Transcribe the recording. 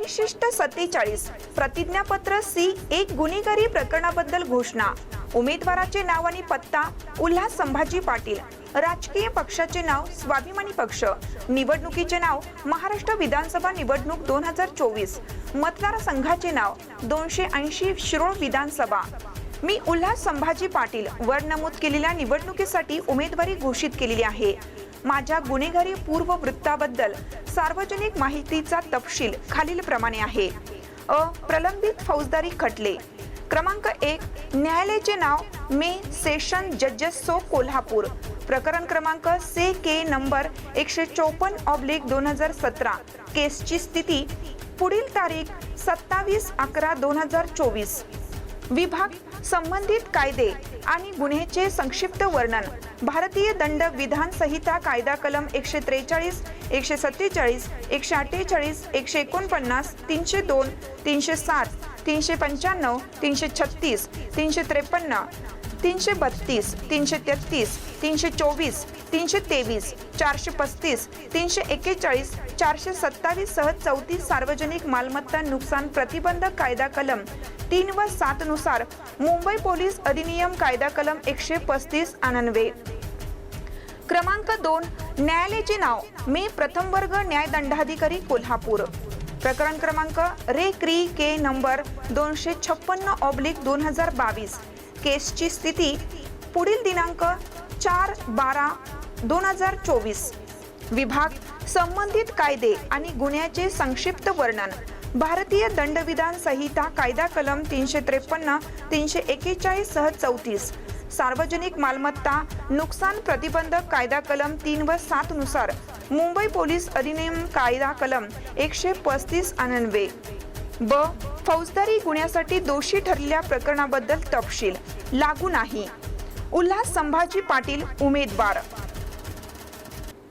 परिशिष्ट सत्तेचाळीस. प्रतिज्ञापत्र सी एक गुन्हेगारी प्रकरणाबद्दल घोषणा. उमेदवाराचे नाव आणि पत्ता उल्हास संभाजी पाटील. राजकीय पक्षाचे नाव स्वाभिमानी पक्ष. निवडणुकीचे नाव महाराष्ट्र विधानसभा निवडणूक दोन हजार चोवीस. मतदारसंघाचे नाव दोनशे ऐंशी शिरोळ विधानसभा. मी उल्हास संभाजी पाटील वर नमूद केलेल्या निवडणुकीसाठी उमेदवारी घोषित केलेली आहे. माझ्या गुन्हेगारी पूर्व वृत्ताबद्दल सार्वजनिक माहितीचा तपशील खालीलप्रमाणे आहे. अ. प्रलंबित फौजदारी खटले. क्रमांक एक. न्यायालयाचे नाव मे सेशन जजेस सो कोल्हापूर. प्रकरण क्रमांक से के नंबर एकशे चोपन्न ऑब्लिक दोन हजार सतरा. केसची स्थिती पुढील तारीख सत्तावीस अकरा दोन हजार चोवीस. विभाग संबंधित कायदे आणि गुन्ह्याचे संक्षिप्त वर्णन. भारतीय दंड विधान संहिता कायदा कलम एकशे त्रेचाळीस एकशे सत्तेचाळीस एकशे अठ्ठेचाळीस एकशे एकोणपन्नास तीनशे दोन तीनशे सात तीनशे पंच्याण्णव तीनशे छत्तीस तीनशे त्रेपन्न तीनशे बत्तीस तीनशे तेहतीस तीनशे चोवीस तीनशे तेवीस चारशे पस्तीस तीनशे एक्केचाळीस चारशे सत्तावीस सह चौतीस सार्वजनिक मालमत्ता नुकसान प्रतिबंधक कायदा कलम तीन व सात नुसार मुंबई पोलीस अधिनियम कायदा कलम एकशे पस्तीस अनन्वे. क्रमांक दोन न्यायालयाचे नाव मे प्रथम वर्ग न्यायदंडाधिकारी कोल्हापूर. प्रकरण क्रमांक रे क्री के नंबर दोनशे छप्पन्न ऑब्लिक दोन हजार बावीस. केसची स्थिती पुढील दिनांक चार बारा दोन हजार चोवीस. विभाग संबंधित कायदे आणि गुन्ह्याचे संक्षिप्त वर्णन. भारतीय दंडविधान संहिता कायदा कलम तीनशे त्रेपन्न तीनशे एकेचाळीस सह चौतीस. सार्वजनिक मालमत्ता नुकसान प्रतिबंधक कायदा कलम तीन व सात नुसार मुंबई पोलीस अधिनियम कायदा कलम एकशे पस्तीस अनन्वे ब. फौजदारी गुन्ह्यासाठी दोषी ठरलेल्या प्रकरणाबद्दल तपशील. लागू नाही. उल्हास संभाजी पाटील उमेदवार.